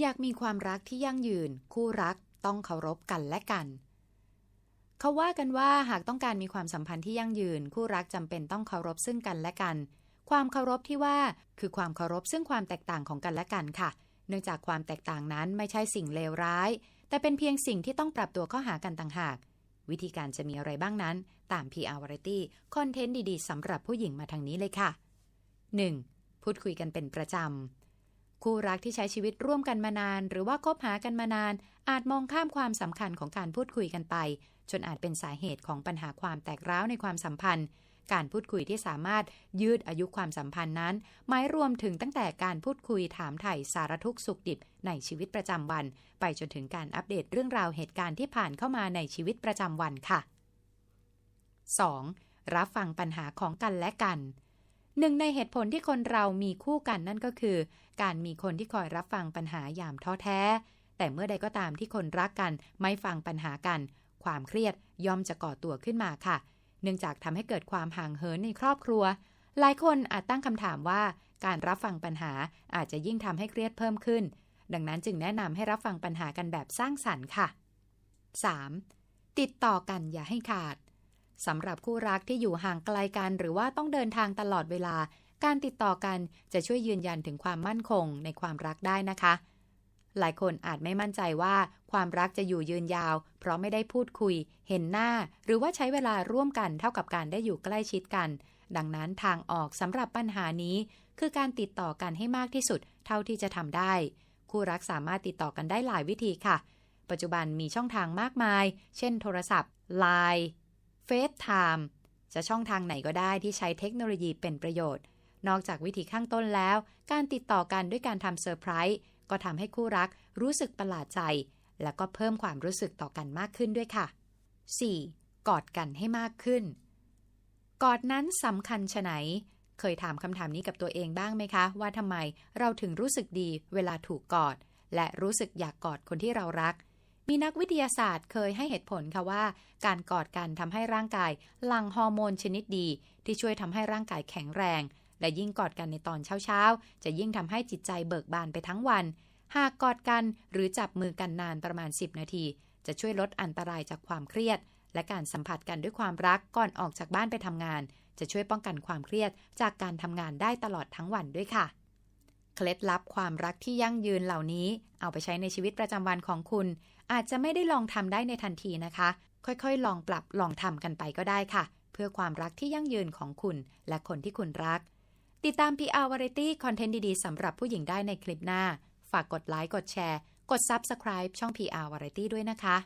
อยากมีความรักที่ยั่งยืน คู่รักต้องเคารพกันและกัน เขาว่ากันว่าหากต้องการมีความสัมพันธ์ที่ยั่งยืน คู่รักจำเป็นต้องเคารพซึ่งกันและกัน ความเคารพที่ว่าคือความเคารพซึ่งความแตกต่างของกันและกันค่ะ เนื่องจากความแตกต่างนั้นไม่ใช่สิ่งเลวร้าย แต่เป็นเพียงสิ่งที่ต้องปรับตัวเข้าหากันต่างหาก วิธีการจะมีอะไรบ้างนั้น ตาม PR Variety คอนเทนต์ดีๆสำหรับผู้หญิงมาทางนี้เลยค่ะ 1. พูดคุยกันเป็นประจำ คู่รักที่ใช้ชีวิตร่วมกันมานาน หรือว่าคบหากันมานาน อาจมองข้ามความสำคัญของการพูดคุยกันไป จนอาจเป็นสาเหตุของปัญหาความแตกร้าวในความสัมพันธ์ การพูดคุยที่สามารถยืดอายุความสัมพันธ์นั้น หมายรวมถึงตั้งแต่การพูดคุยถามไถ่สารทุกข์สุขดิบในชีวิตประจำวัน ไปจนถึงการอัปเดตเรื่องราวเหตุการณ์ที่ผ่านเข้ามาในชีวิตประจำวันค่ะ 2. รับฟังปัญหาของกันและกัน หนึ่งในเหตุผลที่คนเรามีคู่กันนั่นก็คือ การมีคนที่คอยรับฟังปัญหายามท้อแท้ แต่เมื่อใดก็ตามที่คนรักกันไม่ฟังปัญหากัน ความเครียดย่อมจะก่อตัวขึ้นมาค่ะ เนื่องจากทำให้เกิดความห่างเหินในครอบครัว หลายคนอาจตั้งคำถามว่า การรับฟังปัญหาอาจจะยิ่งทำให้เครียดเพิ่มขึ้น ดังนั้นจึงแนะนำให้รับฟังปัญหากันแบบสร้างสรรค์ค่ะ 3. ติดต่อกันอย่าให้ขาด สำหรับคู่รักที่อยู่ห่างไกลกันหรือว่าต้องเดินทางตลอดเวลา การติดต่อกันจะช่วยยืนยันถึงความมั่นคงในความรักได้นะคะ หลายคนอาจไม่มั่นใจว่าความรักจะอยู่ยืนยาว เพราะไม่ได้พูดคุย เห็นหน้า หรือว่าใช้เวลาร่วมกันเท่ากับการได้อยู่ใกล้ชิดกัน ดังนั้นทางออกสำหรับปัญหานี้ คือการติดต่อกันให้มากที่สุด เท่าที่จะทำได้ คู่รักสามารถติดต่อกันได้หลายวิธีค่ะ ปัจจุบันมีช่องทางมากมาย เช่น โทรศัพท์ Line เฟซไทม์จะช่องทางไหนก็ได้ที่ใช้เทคโนโลยีเป็นประโยชน์ นอกจากวิธีข้างต้นแล้ว การติดต่อกันด้วยการทำเซอร์ไพรส์ก็ทำให้คู่รักรู้สึกประหลาดใจ และก็เพิ่มความรู้สึกต่อกันมากขึ้นด้วยค่ะ 4. กอดกันให้มากขึ้น กอดนั้นสำคัญชะไหน เคยถามคำถามนี้กับตัวเองบ้างไหมคะ ว่าทำไมเราถึงรู้สึกดีเวลาถูกกอด และรู้สึกอยากกอดคนที่เรารัก มีนักวิทยาศาสตร์เคยให้เหตุผลค่ะว่า การกอดกันทำให้ร่างกายหลั่งฮอร์โมนชนิดดี ที่ช่วยทำให้ร่างกายแข็งแรง และยิ่งกอดกันในตอนเช้าๆ จะยิ่งทำให้จิตใจเบิกบานไปทั้งวัน หากกอดกันหรือจับมือกันนานประมาณ 10 นาที จะช่วยลดอันตรายจากความเครียด และการสัมผัสกันด้วยความรักก่อนออกจากบ้านไปทำงาน จะช่วยป้องกันความเครียดจากการทำงานได้ตลอดทั้งวันด้วยค่ะ เคล็ดลับความรักที่ยั่งยืนเหล่านี้ เอาไปใช้ในชีวิตประจำวันของคุณ อาจจะไม่ได้ลองทำได้ในทันทีนะคะ ค่อยๆ ลองปรับลองทำกันไปก็ได้ค่ะ เพื่อความรักที่ยั่งยืนของคุณ และคนที่คุณรัก ติดตาม PR Variety คอนเทนต์ดีๆสำหรับผู้หญิงได้ในคลิปหน้า ฝากกดไลค์กดแชร์ กด Subscribe ช่อง PR Variety ด้วยนะคะ